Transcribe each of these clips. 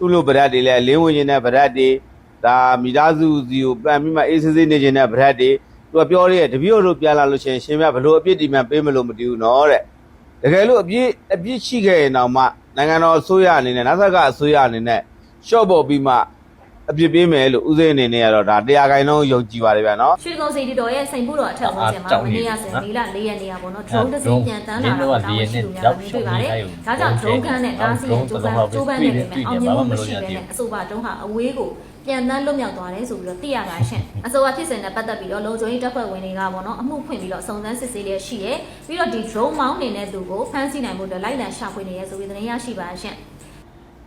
သူ့လိုဗရက်တွေလည်းအလင်းဝင်နေတဲ့ဗရက်တွေဒါမိသားစုစီကိုပန်ပြီးမှအေးဆေးဆေးနေနေတဲ့ဗရက်တွေသူကပြောရဲတပည့်တော်တို့ပြန်လာလို့ရှိရင်ရှင်မြတ်ဘလို့အပြစ်ဒီမှန်ပေးမလို့မတည်ဘူးနော်တဲ့တကယ်လို့အပြစ်အပြစ်ရှိခဲ့ရင်တော့မှနိုင်ငံတော်အစိုးရအနေနဲ့နောက်ဆက်ကအစိုးရအနေနဲ့ရှော့ပေါ်ပြီးမှ အပြစ်ပေးမယ်လို့ဦးစိန်အနေနဲ့ကတော့ဒါတရားခိုင်လုံးယုံကြည်ပါတယ်ဗျာနော်ရွှေကုန်းစိတ်တီတော်ရဲ့စိန်ဖို့တော်အထက်ဝန်းကျင်မှာမနေ့ကဆိုနီလာ၄ရက်နေရပေါ့နော် drone တစ်စီးပြန်တန်းလာတော့တာရှိလို့များမြင်တွေ့ပါတယ်ဒါကြောင့် drone ခန်းနဲ့ကားစီးရဲ့ကျိုးပန်းကျိုးပန်းနေပေမဲ့အောင်မြင်မှုမရှိဘဲနဲ့အဆိုပါ drone ဟာအဝေးကိုပြန်တန်းလွတ်မြောက်သွားတယ်ဆိုပြီးတော့သိရတာရှင်အဆိုပါဖြစ်စဉ်နဲ့ပတ်သက်ပြီးတော့လုံခြုံရေးတပ်ဖွဲ့ဝင်တွေကပေါ့နော်အမှုဖွင့်ပြီးတော့စုံစမ်းစစ်ဆေးလျက်ရှိရဲပြီးတော့ဒီ drone မောင်းနေတဲ့သူကိုဖမ်းဆီးနိုင်မှုအတွက်လိုက်လံရှာဖွေနေရဲဆိုပြီးသတင်းရရှိပါရှင်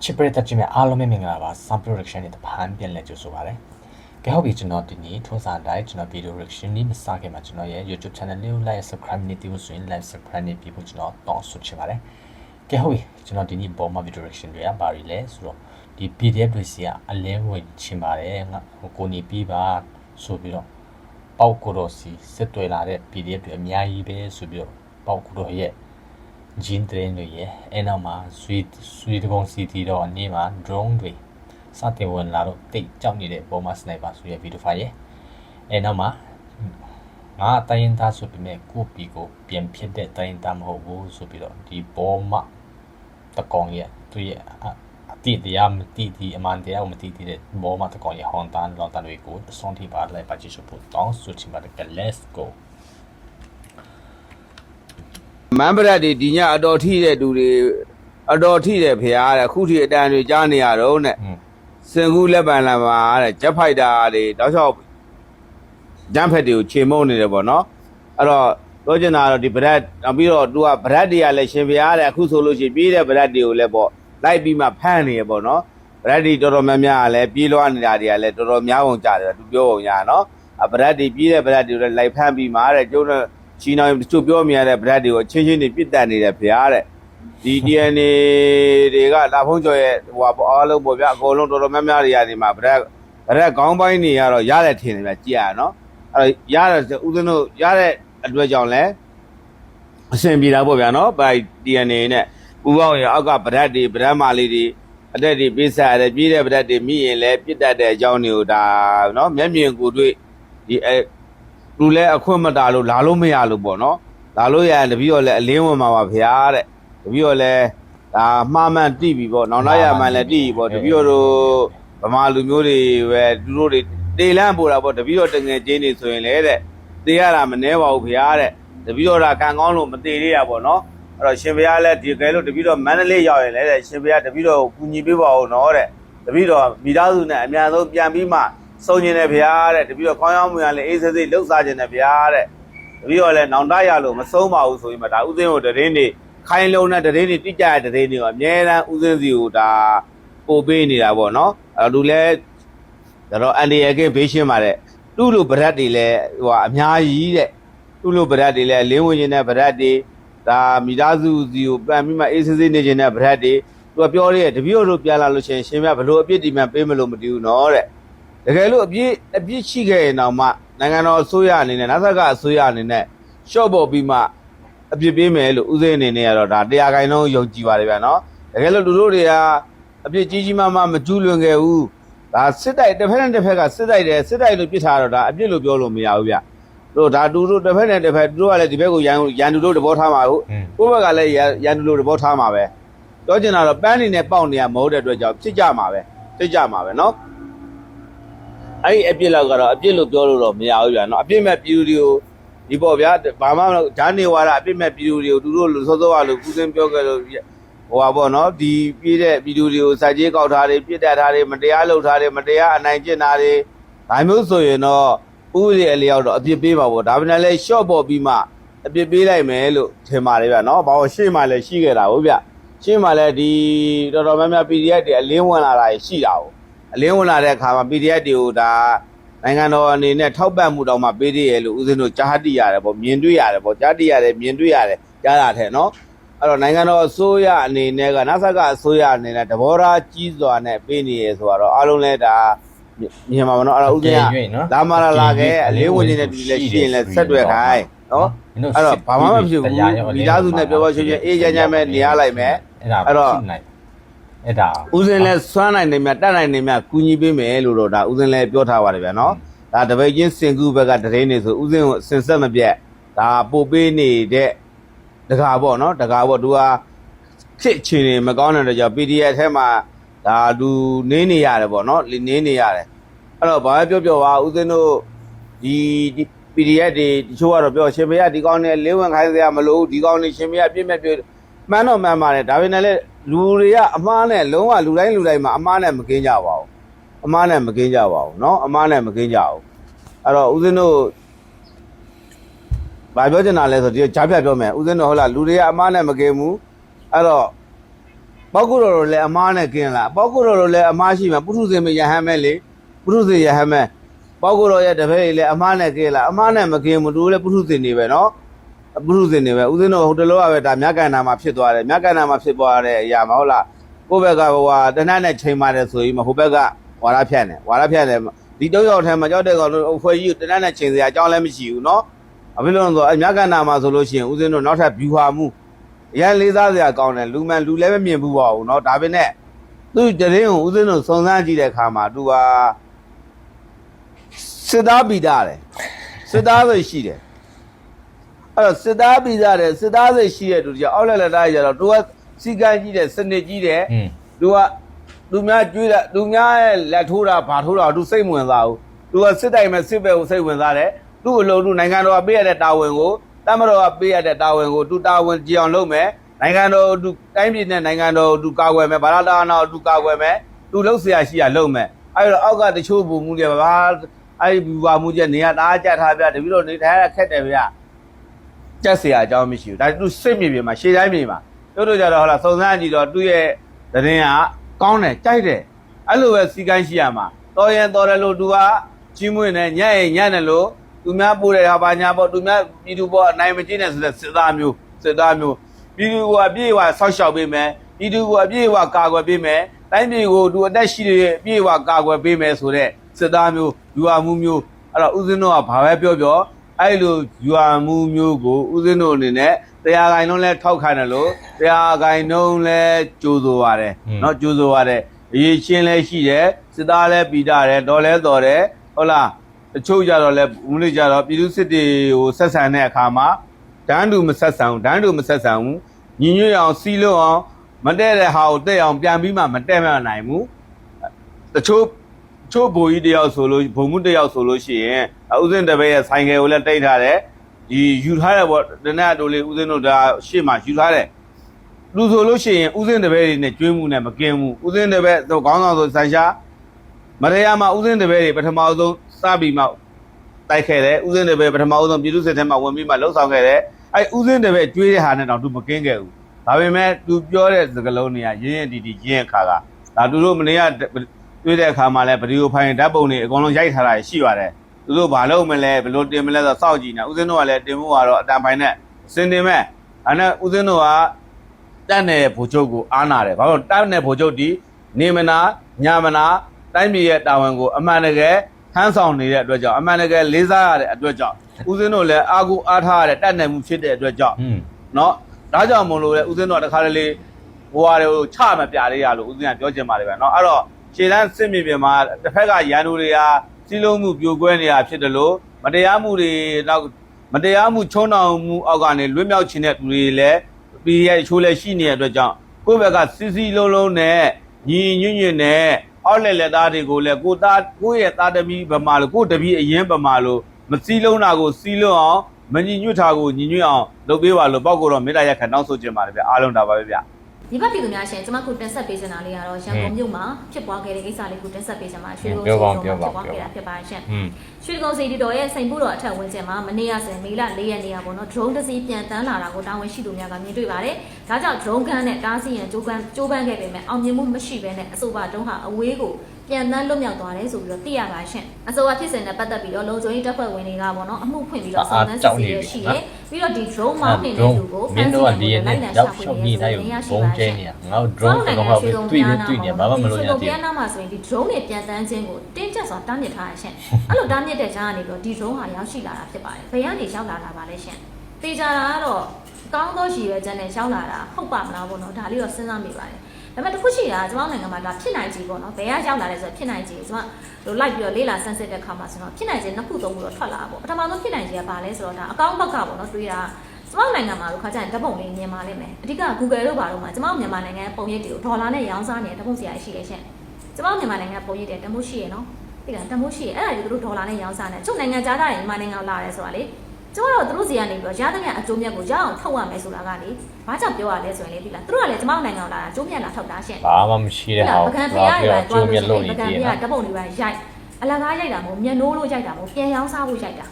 ချစ်ပရိသတ်ကြီးများအားလုံးပဲမင်္ဂလာပါ Sun Production နဲ့တပန်းပြန်လဲကြိုဆိုပါရစေ။ကဲဟုတ်ပြီကျွန်တော်ဒီနေ့ထုံးစံတိုင်းကျွန်တော် video reaction လေးမစခင်မှာကျွန်တော်ရဲ့ YouTube channel လေးကို like subscribe နေတီးလို့ဆိုရင် like subscribe နေပြီးဖို့ကျွန်တော်တောင်းဆိုချင်ပါတယ်။ကဲဟုတ်ပြီကျွန်တော်ဒီနေ့ပေါ်မှာ video reaction တွေကဘာတွေလဲဆိုတော့ဒီ PDF တွေစီကအလင်းဝင်ချင်ပါတယ်ငါဟိုကိုနေပြီးပါဆိုပြီးတော့ပေါက်ကိုတော့စီစစ်တွေ့လာတဲ့ PDF တွေအများကြီးပဲဆိုပြီးတော့ပေါက်ကိုတော့ရဲ့ ဂျင်းတရင်တွေရဲ့အဲနောက်မှာဆွေဆွေတကုံစီတီတော့အနေမှာ drone တွေစတင်ဝင်လာတော့တိတ်ကြောက်နေတဲ့ပုံမှာစနိုက်ပါဆိုရဲ့ဗီဒီယိုဖိုင်ရဲ့အဲနောက်မှာငါတိုင်းရင်သားဆိုပေမဲ့ကိုပီကိုပြန်ဖြစ်တဲ့တိုင်းရင်သားမဟုတ်ဘူးဆိုပြီးတော့ဒီဘောမတကောင်ရဲ့သူရဲ့အအတိတရားမတိတိအမှန်တရားကိုမတိတိတဲ့ဘောမတကောင်ရဲ့ဟွန်တန်လော်တန်တွေကိုအဆုံးထိပါလိုက်ပါကြည့်ရှုဖို့တောင်းဆိုချင်ပါတယ်က let's go မန်ပရက်တွေဒီညအတော်ထိတဲ့သူတွေအတော်ထိတဲ့ဖရားတဲ့အခုထိအတန်တွေကြားနေရတော့နဲ့อืมစင်ကူလက်ပံလာမှာတဲ့ဂျက်ဖိုက်တာတွေတောက်လျှောက်ဂျမ်ဖက်တွေကိုခြေမုံနေတယ်ပေါ့နော်အဲ့တော့ပြောချင်တာကတော့ဒီဗရက်နောက်ပြီးတော့သူကဗရက်တွေကလည်းရှင်ဖရားတဲ့အခုဆိုလို့ရှိရင်ပြေးတဲ့ဗရက်တွေကိုလည်းပေါ့လိုက်ပြီးမှဖမ်းနေရပေါ့နော်ဗရက်တွေတော်တော်များများကလည်းပြေးလွှားနေတာတွေကလည်းတော်တော်များပုံကြတယ်သူပြောပုံရနော်အဗရက်တွေပြေးတဲ့ဗရက်တွေကိုလည်းလိုက်ဖမ်းပြီးမှတဲ့ကျုံးတော့ ချီနောင်သူပြောမြင်ရတဲ့ဗရက်တွေကိုအချင်းချင်းတွေပြစ်တက်နေတယ်ဖရားတဲ့ဒီ DNA တွေကလာဖုံးကျော်ရဲ့ဟိုဟာပေါ့အားလုံးပေါ့ဗျာအကုန်လုံးတော်တော်များများတွေကနေမှာဗရက်ဗရက်ခေါင်းပိုင်းတွေကတော့ရတဲ့ထင်တယ်ဗျကြည့်ရနော်အဲ့တော့ရတဲ့ဦးဇင်းတို့ရတဲ့အတွက်ကြောင့်လဲအဆင်ပြေတာပေါ့ဗျာနော်ဘိုင် DNA နဲ့ပူပေါင်းရအောက်ကဗရက်တွေဗရက်မာလေးတွေအတက်တွေပေးဆက်ရတယ်ပြေးတဲ့ဗရက်တွေမိရင်လဲပြစ်တတ်တဲ့အကြောင်းတွေကိုဒါနော်မျက်မြင်ကိုယ်တွေ့ဒီ အဲလူလဲအခွင့်မတာလို့လာလို့မရလို့ပေါ့နော်လာလို့ရရင်တပည့်တော်လဲအလင်းဝင်မှာပါဗျာတဲ့တပည့်တော်လည်းဒါမှားမှန်တိပြီပေါ့နောင်လာရမှန်လည်းတိပြီပေါ့တပည့်တော်တို့ဗမာလူမျိုးတွေပဲသူတို့တွေတေလန့်ပို့တာပေါ့တပည့်တော်တငယ်ချင်းတွေဆိုရင်လည်းတဲ့တေရတာမနှဲပါဘူးခင်ဗျာတဲ့တပည့်တော်ကကံကောင်းလို့မတေသေးရပေါ့နော်အဲ့တော့ရှင်ဘုရားလည်းဒီကဲလို့တပည့်တော်မန္တလေးရောက်ရင်လည်းတဲ့ရှင်ဘုရားတပည့်တော်ကိုကူညီပေးပါဦးနော်တဲ့တပည့်တော်မိသားစုနဲ့အများဆုံးပြန်ပြီးမှ စုံကျင်တယ်ဘုရားတဲ့တပည့်တော်ခေါင်းရောက်မှုရလည်းအေးဆေးဆေးလှုပ်ရှားကျင်တယ်ဘုရားတဲ့တပည့်တော်လည်းနောင်တရလို့မဆုံးပါဘူးဆိုရင်မှဒါဥစဉ်ကိုတရင်နေခိုင်းလုံးနဲ့တရင်နေတိကျတဲ့တရင်တွေကိုအမြဲတမ်းဥစဉ်စီကိုဒါပို့ပေးနေတာပေါ့နော်အဲလူလဲဒါတော့အန်ဒီရကင်းဘေးရှင်းပါတဲ့သူ့လိုဗရက်တွေလဲဟိုဟာအများကြီးတဲ့သူ့လိုဗရက်တွေလဲလင်းဝင်နေတဲ့ဗရက်တွေဒါမိသားစုစီကိုပန်ပြီးမှအေးဆေးဆေးနေနေတဲ့ဗရက်တွေသူကပြောရဲတပည့်တော်တို့ပြန်လာလို့ရှိရင်ရှင်မြတ်ဘလို့အပြစ်ဒီမှန်ပေးမလို့မတည်ဘူးနော်တဲ့ တကယ်လို့အပြစ်အပြစ်ရှိခဲ့ရင်တော့မှနိုင်ငံတော်အစိုးရအနေနဲ့နောက်ဆက်ကအစိုးရအနေနဲ့ရှော့ပေါ်ပြီးမှအပြစ်ပေးမယ်လို့ဦးစိန်အနေနဲ့ကတော့ဒါတရားခိုင်လုံးယုံကြည်ပါတယ်ဗျာနော်တကယ်လို့လူတို့တွေကအပြစ်ကြီးကြီးမားမားမကျူးလွန်ခဲ့ဘူးဒါစစ်တိုက်တစ်ဖက်နဲ့တစ်ဖက်ကစစ်တိုက်တယ်စစ်တိုက်လို့ပြစ်ထားတော့ဒါအပြစ်လို့ပြောလို့မရဘူးဗျတို့ဒါတူတို့တစ်ဖက်နဲ့တစ်ဖက်တို့ကလည်းဒီဘက်ကိုရန်ရန်တူတို့တဘောထားမှာဟုတ်อืมကိုယ့်ဘက်ကလည်းရရန်တူတို့တဘောထားမှာပဲပြောချင်တာတော့ပန်းနေနဲ့ပေါက်နေရမဟုတ်တဲ့အတွက်ကြောင့်ဖြစ်ကြမှာပဲဖြစ်ကြမှာပဲနော် အဲ့ဒီအပြစ်လောက်ကတော့အပြစ်လို့ပြောလို့တော့မရဘူးဗျာနော်အပြစ်မဲ့ပြည်သူတွေကိုဒီပေါ့ဗျာဘာမှမလုပ်ဓာနေဝါဒအပြစ်မဲ့ပြည်သူတွေကိုသူတို့လူစောစောကလို့ကုသင်းပြောခဲ့လို့ဟိုပါပေါ့နော်ဒီပြည့်တဲ့ပြည်သူတွေကိုစာကြေးကောက်ထားတွေပြစ်တက်ထားတွေမတရားလုပ်ထားတွေမတရားအနိုင်ကျင့်တာတွေဒါမျိုးဆိုရင်တော့ဥပဒေအလျောက်တော့အပြစ်ပေးပါပေါ့ဒါပေမဲ့လည်း short ပေါ်ပြီးမှအပြစ်ပေးလိုက်မယ်လို့ထင်ပါတယ်ဗျာနော်ဘာလို့ရှေ့မှလည်းရှိခဲ့တာဟုတ်ဗျရှေ့မှလည်းဒီတော်တော်များများ PDF တွေအလင်းဝင်လာတာရှိတာဟုတ် အလင်းဝင်လာတဲ့အခါမှာ PDF တွေကိုဒါနိုင်ငံတော်အနေနဲ့ထောက်ပံ့မှုတောင်မှပေးသေးရလို့ဦးဇင်းတို့ကြားတိရတယ်ပေါ့မြင်တွေ့ရတယ်ပေါ့ကြားတိရတယ်မြင်တွေ့ရတယ်ကြားတာထဲနော်အဲ့တော့နိုင်ငံတော်အစိုးရအနေနဲ့ကနာဆတ်ကအစိုးရအနေနဲ့တဘောထားကြီးစွာနဲ့ပေးနေရဆိုတော့အားလုံးလဲဒါမြင်ပါမနော်အဲ့တော့ဦးဇင်းကလာမလာလာခဲ့အလေးဝင်နေတဲ့ပြည်လည်းရှိရင်လည်းဆက်တွေ့ခိုင်းနော်အဲ့တော့ဘာမှမဖြစ်ဘူးမိသားစုနဲ့ပြောပြောချင်းချင်းအေးချမ်းချမ်းပဲနေရလိုက်မယ်အဲ့ဒါအဲ့တော့ဖြစ်နိုင်တ အဲ့ဒါဦးစင်းလဲစွမ်းနိုင်နေမြတ်တက်နိုင်နေမြတ်ကူညီပေးမယ်လို့တော့ဒါဦးစင်းလဲပြောထားပါတယ်ဗျာနော်ဒါတပိတ်ချင်းစင်ကူဘက်ကတရင်နေဆိုဦးစင်းကိုစင်ဆက်မပြတ်ဒါပို့ပေးနေတဲ့တကာပေါ့နော်တကာပေါ့သူကခစ်ချင်နေမကောင်းတဲ့တော့ကြောင့် PDF ထဲမှာဒါသူနင်းနေရတယ်ပေါ့နော်နင်းနေရတယ်အဲ့တော့ဘာပဲပြောပြောပါဦးစင်းတို့ဒီ PDF တွေတချို့ကတော့ပြောရှင်မရဒီကောင်းနဲ့လေးဝင်ခိုင်းစရာမလိုဘူးဒီကောင်းနေရှင်မရပြည့်မဲ့ပြည့်မှန်တော့မှန်ပါတယ်ဒါပေမဲ့လည်း လူတွေကအမားနဲ့လုံးဝလူတိုင်းလူတိုင်းမှာအမားနဲ့မကင်းကြပါဘူးအမားနဲ့မကင်းကြပါဘူးเนาะအမားနဲ့မကင်းကြဘူးအဲ့တော့ဦးဇင်းတို့ဘာပြောချင်တာလဲဆိုဒီကြားပြပြောမယ်ဦးဇင်းတို့ဟုတ်လားလူတွေကအမားနဲ့မကင်းဘူးအဲ့တော့ပောက်ကုတော်တို့လည်းအမားနဲ့ကင်းလားပောက်ကုတော်တို့လည်းအမားရှိမှာပုထုဇဉ်မယဟမ်းမဲလေပုထုဇဉ်ယဟမ်းမဲပောက်ကုတော်ရဲ့တပည့်ကြီးလည်းအမားနဲ့ကင်းလားအမားနဲ့မကင်းဘူးသူတို့လည်းပုထုဇဉ်နေပဲเนาะ ပုရုဇဉ်တွေပဲဦးဇင်းတို့ဟိုတလောကပဲဒါမြတ်ကန္နာမှာဖြစ်သွားတယ်မြတ်ကန္နာမှာဖြစ်သွားတဲ့အရာမဟုတ်လားကိုယ့်ဘက်ကဟိုဟာတနတ်နဲ့ချိန်ပါတယ်ဆိုရင်ဟိုဘက်ကဝါရဖြတ်နေဝါရဖြတ်နေဒီတော့ရောက်ထဲမှာကြောက်တဲ့ကောင်တို့အဖွဲကြီးကိုတနတ်နဲ့ချိန်စရာအကြောင်းလည်းမရှိဘူးเนาะအဖြစ်လို့ဆိုအမြတ်ကန္နာမှာဆိုလို့ရှိရင်ဦးဇင်းတို့နောက်ထပ် view ဟာမှုအရန်လေးစားစရာကောင်းတယ်လူမှန်လူလည်းမမြင်ဘူးပါဘူးเนาะဒါပေမဲ့သူတရင်ကိုဦးဇင်းတို့စုံစမ်းကြည့်တဲ့အခါမှာသူဟာစစ်သားပိတာတယ်စစ်သားဆိုရှိတယ် အဲ့တော့စစ်သားပြီးသားတယ်စစ်သားစိတ်ရှိရတူကြအောက်လက်လက်သားကြီးကြတော့သူကစီကံကြီးတယ်စနစ်ကြီးတယ်သူကသူများကြွေးတာသူများရဲ့လက်ထိုးတာဘာထိုးတာသူစိတ်ဝင်စားဘူးသူကစစ်တိုင်မဲ့စစ်ဘက်ကိုစိတ်ဝင်စားတယ်သူ့အလုံးသူနိုင်ငံတော်ကပေးရတဲ့တာဝန်ကိုတမတော်ကပေးရတဲ့တာဝန်ကိုသူတာဝန်ကြည်အောင်လုပ်မယ်နိုင်ငံတော်သူတိုင်းပြည်နဲ့နိုင်ငံတော်သူကာကွယ်မယ်ဗလာတာနာသူကာကွယ်မယ်သူလှုပ်ဆရာရှိရလုပ်မယ်အဲ့တော့အောက်ကတချို့ပုံမှုတွေဘာအဲ့ဒီဘူဝမှုချက်နေရတာကြထားပြတပီတော့နေထိုင်ရခက်တယ်ဗျာ ကြက်เสียအကြောင်းမရှိဘူးဒါသူစိတ်မြေပြင်မှာရှေ့တိုင်းမြေမှာတို့တို့ကြတော့ဟလာစုံစမ်းကြည့်တော့သူ့ရဲ့သတင်းကကောင်းတယ်ကြိုက်တယ်အဲ့လိုပဲစီကိုင်းရှိရမှာတော်ရင်တော်တယ်လို့သူကကြီးမွေးနေညံ့ရင်ညံ့တယ်လို့သူများပို့တဲ့ဟာပါညာပေါ့သူများပြည်သူပေါ့အနိုင်မကျင်းတဲ့ဆိုတဲ့စစ်သားမျိုးစစ်သားမျိုးပြည်သူကအပြည့်အဝဆောက်ရှောက်ပေးမယ်ပြည်သူကအပြည့်အဝကာကွယ်ပေးမယ်တိုင်းပြည်ကိုသူအသက်ရှိတဲ့အပြည့်အဝကာကွယ်ပေးမယ်ဆိုတဲ့စစ်သားမျိုးယူဟာမှုမျိုးအဲ့တော့ဦးဇင်းတို့ကဘာပဲပြောပြော အဲ့လိုယူအာမှုမျိုးကိုဦးဇင်းတို့အနေနဲ့တရားဂိုင်လုံးလဲထောက်ခံတယ်လို့တရားဂိုင်လုံးလဲကြိုးဆိုရတယ်เนาะကြိုးဆိုရတယ်အရေးချင်းလဲရှိတယ်စစ်သားလဲပြီးတာတယ်တော်လဲတော်တယ်ဟုတ်လားတချို့ကြတော့လဲဦးလေးကြတော့ပြည်သူစစ်တွေကိုဆက်ဆံတဲ့အခါမှာဒန်းတူမဆက်ဆံဘူးဒန်းတူမဆက်ဆံဘူးညီညွတ်အောင်စီးလို့အောင်မတဲ့တဲ့ဟာကိုတဲ့အောင်ပြန်ပြီးမှမတဲ့မနိုင်ဘူးတချို့ ချို့ဘိုလ်ကြီးတယောက်ဆိုလို့ဘုံမှုတယောက်ဆိုလို့ရှိရင်ဥစဉ်တပည့်ရဲ့ဆိုင်ကယ်ကိုလည်းတိတ်ထားတယ်ဒီယူထားတယ်ပေါ့တနက်တို့လေးဥစဉ်တို့ဒါရှေ့မှာယူထားတယ်လူဆိုလို့ရှိရင်ဥစဉ်တပည့်တွေနဲ့ကျွေးမှုနဲ့မကင်းဘူးဥစဉ်တပည့်တော့ခေါင်းဆောင်ဆိုဆန်ရှားမရရမှာဥစဉ်တပည့်တွေပထမဆုံးစပြီးမှတိုက်ခဲ့တယ်ဥစဉ်တပည့်ပထမဆုံးပြည်သူစစ်ထဲမှာဝင်ပြီးမှလှုပ်ဆောင်ခဲ့တယ်အဲဥစဉ်တပည့်ကျွေးတဲ့ဟာနဲ့တော့သူမကင်းခဲ့ဘူးဒါပေမဲ့သူပြောတဲ့စကားလုံးတွေကရင်းရင်တီတီရင်းခါကဒါသူတို့မနေရ တွေ့တဲ့အခါမှာလည်းဗီဒီယိုဖိုင်ဓာတ်ပုံတွေအကုန်လုံးရိုက်ထားတာရှိပါတယ်သူတို့ဘာလုပ်မလဲဘယ်လိုတင်မလဲဆိုတော့စောင့်ကြည့်နေဦးစင်းတို့ကလည်းတင်မှုကတော့အတန်ဖိုင်နဲ့စင်တင်မဲ့အဲ့နဲ့ဦးစင်းတို့ကတက်နယ်ဗိုလ်ချုပ်ကိုအားနာတယ်ဘာလို့တက်နယ်ဗိုလ်ချုပ်ဒီနေမနာညာမနာတိုင်းပြည်ရဲ့တာဝန်ကိုအမှန်တကယ်ထမ်းဆောင်နေတဲ့အတွက်ကြောင့်အမှန်တကယ်လေးစားရတဲ့အတွက်ကြောင့်ဦးစင်းတို့လည်းအာကူအားထားရတဲ့တက်နယ်မှုဖြစ်တဲ့အတွက်ကြောင့် อืม เนาะဒါကြောင့်မလို့လေဦးစင်းတို့ကတခါတလေဘွားတွေကိုချမပြလေးရလို့ဦးစင်းကပြောချင်ပါတယ်ဗျာเนาะအဲ့တော့ ခြေတန်းစစ်မြေပြင်မှာတစ်ဖက်ကရန်သူတွေကစီးလုံးမှုပြိုကွဲနေတာဖြစ်တယ်လို့မတရားမှုတွေနောက်မတရားမှုချုံနှောင်မှုအောက်ကနေလွတ်မြောက်ခြင်းတဲ့သူတွေလည်းပြည်ရဲ့ချိုးလည်းရှိနေတဲ့အတွက်ကြောင့်ကိုယ့်ဘက်ကစီစီလုံးလုံးနဲ့ညီညွတ်ညွတ်နဲ့အောက်လက်လက်သားတွေကိုလည်းကိုသားကိုယ့်ရဲ့သားသမီးဗမာလို့ကိုယ့်တပည့်အရင်ဗမာလို့မစည်းလုံးတာကိုစီးလုံးအောင်မညီညွတ်တာကိုညီညွတ်အောင်လုပ်ပေးပါလို့ပေါ့ကိုတော့မေတ္တာရက်ခံတောင်းဆိုချင်ပါတယ်ဗျအားလုံးဒါပါပဲဗျ ဒီဘက်ပြည်သူများရှင်ကျွန်မခုတင်ဆက်ပေးချင်တာလေးကတော့ရန်ကုန်မြို့မှာဖြစ်ပွားခဲ့တဲ့ကိစ္စလေးကိုတင်ဆက်ပေးချင်ပါတယ်ရွှေကုန်းစီတော်မှာဖြစ်ပွားခဲ့တာဖြစ်ပါတယ်ရှင်อืมရွှေကုန်းစီတော်ရဲ့စိန်ဖို့တော်အထက်ဝန်းကျင်မှာမနေ့ကဆိုရင်မေလ၄ရက်နေ့ကပေါ့နော် drone တစ်စီးပြန်တန်းလာတာကိုတာဝန်ရှိသူများကမြင်တွေ့ပါတယ်ဒါကြောင့် drone ကန်းနဲ့တားဆီးရန်ကြိုးပမ်းကြိုးပမ်းခဲ့ပေမဲ့အောင်မြင်မှုမရှိဘဲနဲ့အဆိုပါတုံးဟာအဝေးကိုပြန်တန်းလွတ်မြောက်သွားတယ်ဆိုပြီးတော့သိရပါရှင်အဆိုပါဖြစ်စဉ်နဲ့ပတ်သက်ပြီးတော့လုံခြုံရေးတပ်ဖွဲ့ဝင်တွေကပေါ့နော်အမှုဖွင့်ပြီးတော့စုံစမ်းစစ်ဆေးရရှိတယ် ပြီးတော့ဒီ drone မောင်းနေတဲ့လူကိုမင်းတို့ကဒီရနဲ့ရောက်ရှောက်နေတိုင်းဘုံကျဲနေတာငါတို့ drone ကတော့ဟုတ်ပြီတွေ့ပြီးတွေ့နေဘာမှမလုပ်ရသေးဒီဘူးနားမှာဆိုရင်ဒီ drone တွေပြန်တန်းခြင်းကိုတင်းကျပ်စွာတားမြစ်ထားရရှင်အဲ့လိုတားမြစ်တဲ့ကြားကနေပြီးတော့ဒီ drone ဟာရောက်ရှိလာတာဖြစ်ပါတယ်ဘယ်ကနေရောက်လာတာပါလဲရှင်တေချာတာကတော့ကောင်းသောရည်ရွယ်ချက်နဲ့ရောက်လာတာဟုတ်ပါမလားဘောနော်ဒါလေးတော့စဉ်းစားမိပါတယ်ဒါပေမဲ့တစ်ခုရှိတာကျွန်တော်နိုင်ငံမှာဒါဖြစ်နိုင်ကြီးပေါ့နော်ဘယ်ကရောက်လာလဲဆိုတော့ဖြစ်နိုင်ကြီးကျွန်တော် တို့လိုက်ပြီးတော့လေးလာဆန်းစစ်တဲ့ခါမှာဆိုတော့ဖြစ်နိုင်ကြီးနှစ်ခုသုံးခုတော့ထွက်လာပေါ့ပထမဆုံးဖြစ်နိုင်ကြီးကဘာလဲဆိုတော့ဒါအကောင့်ဘက်ကပေါ့နော်တွေးတာကျွန်တော်နိုင်ငံမှာလို့ခါကျရင်ဓာတ်ပုံလေးမြင်ပါလိမ့်မယ်အဓိက Google တို့ဘာလို့မှာကျွန်တော်မြန်မာနိုင်ငံပုံရိပ်တွေကိုဒေါ်လာနဲ့ရောင်းစားနေတဲ့ဓာတ်ပုံဆရာရှိရရှင်ကျွန်တော်မြန်မာနိုင်ငံပုံရိပ်တွေတမိုးရှိရနော်ဒီကတမိုးရှိရအဲ့ဒါကြီးတို့ဒေါ်လာနဲ့ရောင်းစားနေချုပ်နိုင်ငံကြားသားတွေမြန်မာနိုင်ငံလာရဲဆိုတာလေ ကျွန်တော်တို့သူတို့စီကနေပြီးတော့ရသမျှအကျိုးမြတ်ကိုရအောင်ထုတ်ရမယ်ဆိုတာကလေဘာကြောင့်ပြောရလဲဆိုရင်လေဒီလားသူတို့ကလည်းကျွန်တော်နိုင်ငံလာတာအကျိုးမြတ်လာထုတ်တာရှင်ဘာမှမရှိတဲ့ဟာပကံဖရားတွေပဲကျိုးမြတ်လို့ပနေကံပြီဖရားနော်ဓပုံတွေပဲရိုက်အလကားရိုက်တာမဟုတ်မျက်နှိုးလို့ရိုက်တာမဟုတ်ပြန်ရောင်းစားဖို့ရိုက်တာ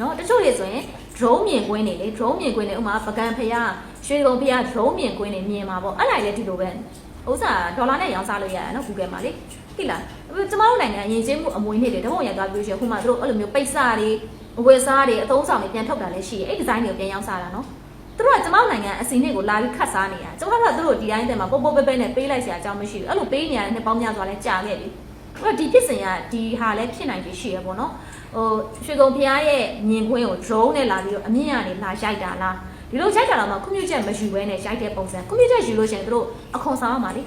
နော်တချို့တွေဆိုရင် drone မြင်ကွင်းနေလေ drone မြင်ကွင်းနေဥမာပကံဖရားရွှေကုံဖရား drone မြင်ကွင်းနေမြင်မှာပေါ့အဲ့ဒါလည်းဒီလိုပဲဥစ္စာဒေါ်လာနဲ့ရောင်းစားလို့ရတာနော် Google မှာလေသိလားကျမတို့နိုင်ငံအရင်ချင်းမှုအမွေနှစ်တွေဓပုံရိုက်သွားပြီးရှင်ခုမှသူတို့အဲ့လိုမျိုးပိတ်စာတွေ အဝယ်စားတွေအသုံးဆောင်တွေပြန်ထုတ်တာလည်းရှိတယ်အဲ့ဒီဇိုင်းတွေကိုပြန်ရောင်းစားတာနော်သူတို့ကကျမတို့နိုင်ငံအစီအနစ်ကိုလာပြီးခတ်စားနေတာကျမတို့ကသူတို့ဒီတိုင်းတဲ့မှာပုတ်ပုတ်ပဲပဲနဲ့ပေးလိုက်စရာအကြောင်းမရှိဘူးအဲ့လိုပေးနေရတဲ့နှစ်ပေါင်းများစွာလဲကြာခဲ့ပြီအဲ့တော့ဒီဖြစ်စဉ်ကဒီဟာလဲဖြစ်နိုင်ပြီရှိရပေါ့နော်ဟိုရွှေကုံဖျားရဲ့မြင်ကွင်းကို drone နဲ့လာပြီးတော့အမြင့်ကနေလာရိုက်တာလားဒီလိုရိုက်တာတော့မှကွန်ပျူတာမယူဘဲနဲ့ရိုက်တဲ့ပုံစံကွန်ပျူတာယူလို့ရှိရင်သူတို့အခွန်ဆောင်ရမှာလေ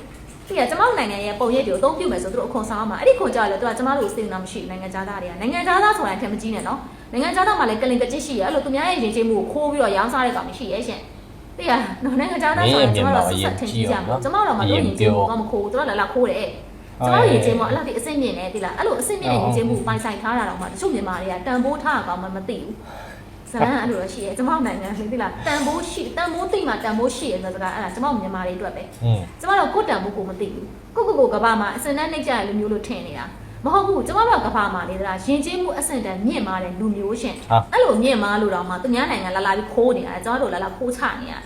ဒီကကျမတို့နိုင်ငံရဲ့ပုံရိပ်တွေကိုအသုံးပြုမယ်ဆိုသူတို့အခွန်ဆောင်ရမှာအဲ့ဒီခွန်ကြောက်လဲသူကကျမတို့စိတ်နာမရှိဘူးနိုင်ငံသားတွေကနိုင်ငံသားဆိုတာအထက်မကြီးနဲ့နော် နိုင်ငံသားမှလည်းကလင်ကကြစ်ရှိရအဲ့လိုသူများရဲ့ရင်ကျေးမှုကိုခိုးပြီးတော့ရောင်းစားတဲ့ကောင်မရှိရဲ့ရှင်သိရနော်နိုင်ငံသားသားဆိုရင်ကျွန်တော်တို့ဆက်ဆက်ထင်ကြည့်ကြမှာကျွန်တော်တို့မှတို့ရင်ချင်းကမခိုးဘူးတို့လည်းလာခိုးတယ်ကျွန်တော်ရင်ချင်းမအဲ့လောက်ဒီအစ်စ်မြင့်နေသိလားအဲ့လိုအစ်စ်မြင့်တဲ့ရင်ချင်းမှုပိုင်ဆိုင်ထားတာတော့မှတချို့မြန်မာတွေကတန်ဖိုးထားကောင်မှမသိဘူးဇလန်အဲ့လိုရှိရဲကျွန်တော်နိုင်ငံလေးသိလားတန်ဖိုးရှိတန်ဖိုးသိမှတန်ဖိုးရှိရဲဆိုတော့အဲ့ဒါကျွန်တော်မြန်မာတွေအတွက်ပဲอืมကျွန်တော်တို့ကိုတန်ဖိုးကိုမသိဘူးကိုကိုကိုကဘာမှာအစင်နဲ့နှိမ့်ကြရလူမျိုးလို့ထင်နေတာ မဟုတ်ဘူးကျွန်တော်တို့ကဘာမှာလေသလားရင်ချင်းမှုအစင်တန်မြင့်မာတဲ့လူမျိုးရှင်အဲ့လိုမြင့်မာလို့တော့မှသူများနိုင်ငံလာလာပြီးခိုးနေတာကျွန်တော်တို့လာလာခိုးချနေရတယ်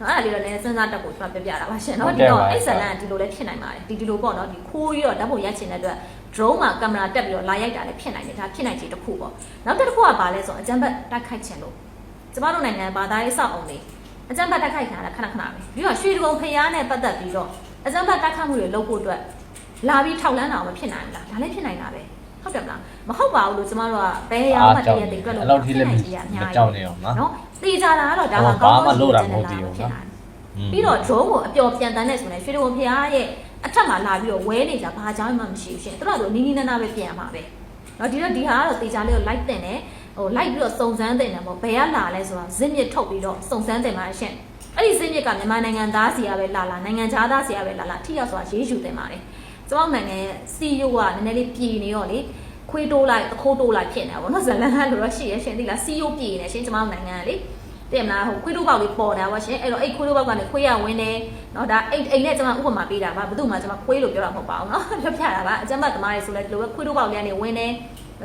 နော်အဲ့ဒါလေးတော့လည်းစဉ်းစားတက်ကိုကျွန်တော်ပြပြတာပါရှင်နော်ဒီတော့အိတ်ဆန်လန်ဒီလိုလည်းဖြစ်နိုင်ပါတယ်ဒီဒီလိုပေါ့နော်ဒီခိုးပြီးတော့ဓာတ်ပုံရိုက်ချင်တဲ့အတွက် drone မှာကင်မရာတက်ပြီးတော့လာရိုက်တာလည်းဖြစ်နိုင်တယ်ဒါဖြစ်နိုင်ခြေတစ်ခုပေါ့နောက်တစ်ခုကဘာလဲဆိုတော့အကြမ်းဖက်တိုက်ခိုက်ခြင်းလို့ကျမတို့နိုင်ငံဘာသာရေးစောက်အောင်လေးအကြမ်းဖက်တိုက်ခိုက်ခံရတာခဏခဏပဲပြီးတော့ရွှေတကုံဖျားနဲ့ပတ်သက်ပြီးတော့အကြမ်းဖက်တိုက်ခိုက်မှုတွေလုပ်ဖို့အတွက် လာပြီးထောက်လန်းတာမဖြစ်နိုင်ဘူးလားဒါလည်းဖြစ်နိုင်တာပဲဟုတ်တယ်မလားမဟုတ်ပါဘူးလို့ကျမတို့ကဘယ်ရောက်မှတည့်ရတဲ့အတွက်လို့လောက်ထိလည်းမကြောက်နေအောင်နော်တေချာတာကတော့ဒါကကောင်းကောင်းလို့တာမဟုတ်ဘူးနော်ပြီးတော့ drone ကိုအပျော်ပြန်တန်းနေဆိုရင်ရွှေတော်ဖရားရဲ့အထက်မှာလာပြီးတော့ဝဲနေကြဘာကြောင့်မှမရှိဘူးရှင်သူတို့ကနီးနီးနားနားပဲပြန်မှာပဲနော်ဒီတော့ဒီဟာကတော့တေချာလေးကို light တင်တယ်ဟို light ပြီးတော့စုံစမ်းတင်တယ်ပေါ့ဘယ်ကလာလဲဆိုတာဇစ်မြစ်ထုတ်ပြီးတော့စုံစမ်းတင်ပါရှင်အဲ့ဒီဇစ်မြစ်ကမြန်မာနိုင်ငံသားစီကပဲလာလာနိုင်ငံခြားသားစီကပဲလာလာထိရောက်ဆိုတာရေးယူတင်ပါတယ်။ ကျွန်တော်နိုင်ငံရဲ့ CEO ကနည်းနည်းလေးပြည်နေရောလေခွေးတိုးလိုက်အခိုးတိုးလိုက်ဖြစ်နေတာပေါ့နော်ဇလန်ကလိုတော့ရှိရရှင်သိလား CEO ပြည်နေရှင်ကျွန်တော်နိုင်ငံကလေတင်မလားဟိုခွေးတိုးပေါက်လေးပေါ်တာပါရှင်အဲ့တော့အဲ့ခွေးတိုးပေါက်ကနေခွေးရဝင်တယ်နော်ဒါအိတ်အိတ်နဲ့ကျွန်မဥပမာပေးတာပါဘယ်သူမှကျွန်မခွေးလို့ပြောတာမဟုတ်ပါဘူးနော်လွတ်ဖြတာပါအကျမသမားတွေဆိုလဲဒီလိုပဲခွေးတိုးပေါက်လေးကနေဝင်တယ်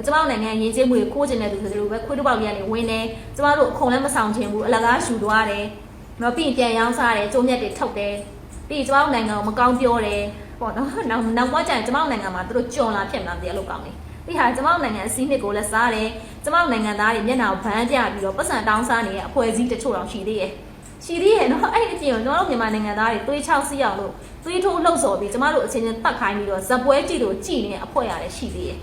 ကျွန်တော်နိုင်ငံရင်းချင်းမှုကိုခိုးကျင်တဲ့သူဆိုလိုပဲခွေးတစ်ပေါက်ကြီးကနေဝင်နေကျွန်တော်တို့အခုံလည်းမဆောင်ချင်ဘူးအလကားယူသွားတယ်။တော့ပြီးရင်ပြန်ရောင်းစားတယ်ကျုံမြက်တွေထုတ်တယ်။ပြီးရင်ကျွန်တော်နိုင်ငံကိုမကောင်းပြောတယ် ပေါ့နော်နောက်နောက်ပွားကျရင်ကျွန်မတို့နိုင်ငံမှာသူတို့ကြုံလာဖြစ်မလားမသိအဲ့လိုကောင်းတယ်ဒီဟာကျွန်မတို့နိုင်ငံအစည်းနှစ်ကိုလည်းစားတယ်ကျွန်မတို့နိုင်ငံသားတွေမျက်နှာကိုဗန်းပြပြီးတော့ပတ်စံတောင်းစားနေတဲ့အဖွဲ့အစည်းတချို့တော့ရှိသေးရဲ့ရှိသေးရဲ့နော်အဲ့ဒီအပြင်ကျွန်တော်တို့မြန်မာနိုင်ငံသားတွေသွေးချောက်စီးအောင်လို့သွေးထိုးလှုပ်ဆော်ပြီးကျွန်မတို့အချင်းချင်းတတ်ခိုင်းပြီးတော့ဇက်ပွဲကြည့်လို့ကြည်နေတဲ့အဖွဲ့ရတယ်ရှိသေးရဲ့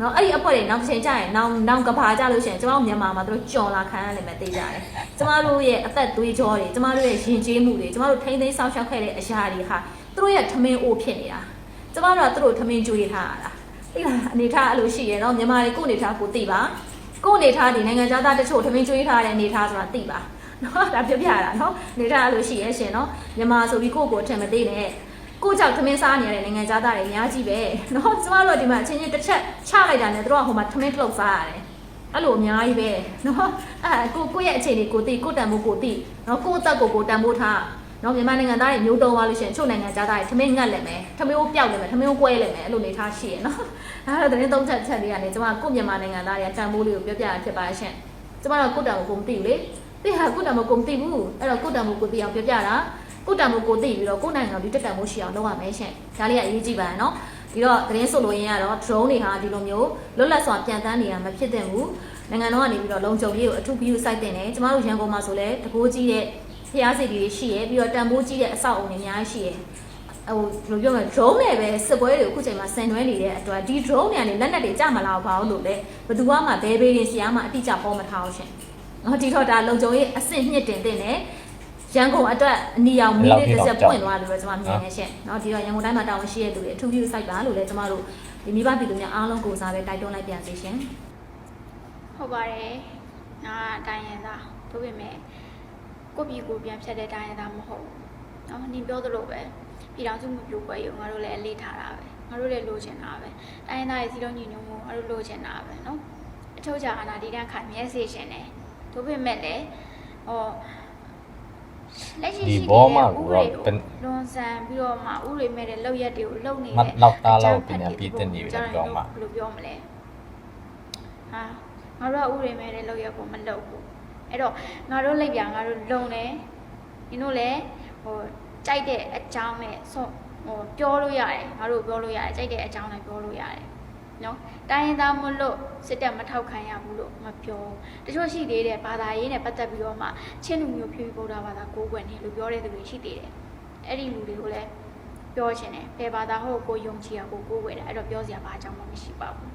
နော်အဲ့ဒီအဖွဲ့တွေနောက်တစ်ချိန်ကျရင်နောင်နောင်ကဘာကြလို့ရှိရင်ကျွန်တော်တို့မြန်မာမှာသူတို့ကြော်လာခံရနိုင်မယ်သိကြတယ်ကျွန်မတို့ရဲ့အသက်သွေးကြောတွေကျွန်မတို့ရဲ့ရင်ကျေးမှုတွေကျွန်မတို့ထိမ့်သိမ်းဆောက်ရှောက်ခဲ့တဲ့အရာတွေဟာ သူတို့ရဲ့ထမင်းအိုးဖြစ်နေတာကျွန်မတို့ကသူတို့ထမင်းကျွေးထားရတာသိလားအနေထားအဲ့လိုရှိရတော့မြန်မာတွေကိုအနေထားကိုသိပါကိုအနေထားဒီနိုင်ငံသားတချို့ထမင်းကျွေးထားတဲ့အနေထားဆိုတာသိပါနော်ဒါပြပြတာနော်အနေထားအဲ့လိုရှိရရှင်နော်မြန်မာဆိုပြီးကိုကိုအထင်မသေးနဲ့ကိုကြောက်ထမင်းစားနေရတဲ့နိုင်ငံသားတွေအများကြီးပဲနော်ကျမတို့ဒီမှာအချင်းချင်းတစ်ချက်ချလိုက်တာနဲ့တို့ကဟိုမှာထမင်းထုတ်စားရတယ်အဲ့လိုအများကြီးပဲနော်အဲ့ကိုကိုရဲ့အခြေအနေကိုသိကိုတန်ဖို့ကိုသိနော်ကိုအသက်ကိုကိုတန်ဖို့ထား နော်မြန်မာနိုင်ငံသားတွေမျိုးတုံးသွားလို့ရှိရင်ချို့နိုင်ငံသားတွေထမင်းငတ်လည်းမယ်ထမင်းကိုပျောက်လည်းမယ်ထမင်းကိုကွဲလည်းမယ်အဲ့လိုနေထားရှိရနော်အဲ့တော့သတင်းသုံးချက်ချက်လေးကနေကျွန်မကိုမြန်မာနိုင်ငံသားတွေကတန်ဖိုးလေးကိုပြောပြရဖြစ်ပါရှင်ကျွန်မတို့ကိုတံမို့ကိုမသိဘူးလေသိဟာကိုတံမို့ကိုမသိဘူးအဲ့တော့ကိုတံမို့ကိုသိအောင်ပြောပြတာကိုတံမို့ကိုသိပြီးတော့ကိုနိုင်ငံဒီတက်တံမို့ရှိအောင်လုပ်ရမယ်ရှင်ဒါလေးကအရေးကြီးပါနော်ဒီတော့သတင်းဆိုလို့ရင်းကတော့ drone တွေဟာဒီလိုမျိုးလွတ်လပ်စွာပြန်တန်းနေရမှာဖြစ်တဲ့ဘူးနိုင်ငံတော်ကနေပြီးတော့လုံခြုံရေးကိုအထူးပြုစိုက်တင်တယ်ကျမတို့ရန်ကုန်မှာဆိုလဲတကိုးကြီးတဲ့ ဖျားစီတီတွေရှိရယ်ပြီးတော့တန်ဖိုးကြီးတဲ့အဆောက်အုံတွေအများကြီးရှိရယ်ဟိုဘယ်လိုပြောမလဲ drone နဲ့ပဲစစ်ပွဲတွေအခုချိန်မှာဆင်နွှဲနေတဲ့အတွက်ဒီ drone တွေကနေလက်နက်တွေကြမလာဘူးလို့လေဘယ်သူမှဘဲဘေးရင်ဆရာမှအတိအကျပေါ်မထားအောင်ရှင်။နော်ဒီတော့ဒါလုံခြုံရေးအဆင့်မြင့်တင်တင်တယ်ရန်ကုန်အတွက်အနီရောင်မီးလေးတစ်ချက်ပွင့်သွားတယ်လို့ကျွန်မမြင်နေရှင့်။နော်ဒီတော့ရန်ကုန်တိုင်းမှာတာဝန်ရှိရတဲ့လူတွေအထူးပြုစိုက်ပါလို့လည်းကျွန်မတို့ဒီမိဘပြည်သူများအားလုံးကိုစားပဲတိုက်တွန်းလိုက်ပြန်စီရှင်။ဟုတ်ပါတယ်။ငါတိုင်းရင်သားတို့ပြင်မဲ့ ကိုပြည်ကိုပြန်ဖြတ်တဲ့တိုင်းရတာမဟုတ်ဘူး။နော်နင်ပြောသလိုပဲပြည်တော်စုမပြိုပွဲရုံငါတို့လည်းအလေးထားတာပဲ။ငါတို့လည်းလိုချင်တာပဲ။တိုင်းသားရဲ့စီးလုံးညီညွတ်မှုငါတို့လိုချင်တာပဲနော်။အထောက်ကြအာနာဒီတန်းခိုင်မြဲစေရှင်တယ်။ဒါပေမဲ့လည်းဟောလက်ရှိရှိနေတဲ့ဥရိကိုလွန်ဆန်ပြီးတော့မှဥရိမဲ့တဲ့လောက်ရက်တွေကိုလုံနေတဲ့လောက်သားလောက်ပြင်ပြည့်တင်နေပြီတော့ပြောမှာဘယ်လိုပြောမလဲဟာငါတို့ကဥရိမဲ့တဲ့လောက်ရက်ကိုမလုပ်ဘူး အဲ့တော့ငါတို့လိုက်ပြငါတို့လုံတယ်ဒီတို့လည်းဟိုကြိုက်တဲ့အကြောင်းနဲ့ဆော့ဟိုပြောလို့ရတယ်ငါတို့ပြောလို့ရတယ်ကြိုက်တဲ့အကြောင်းနဲ့ပြောလို့ရတယ်နော်တိုင်းရင်းသားမလို့စစ်တပ်မထောက်ခံရဘူးလို့မပြောတချို့ရှိသေးတယ်ဘာသာရေးနဲ့ပတ်သက်ပြီးတော့မှချင်းလူမျိုးဖြူဖြူဗုဒ္ဓဘာသာကိုးကွယ်နေလို့ပြောတဲ့သူတွေရှိသေးတယ်အဲ့ဒီလူတွေကိုလည်းပြောချင်တယ်ဘယ်ဘာသာဟုတ်ကိုယုံကြည်ရကိုကိုးကွယ်တာအဲ့တော့ပြောစရာဘာအကြောင်းမှမရှိပါဘူး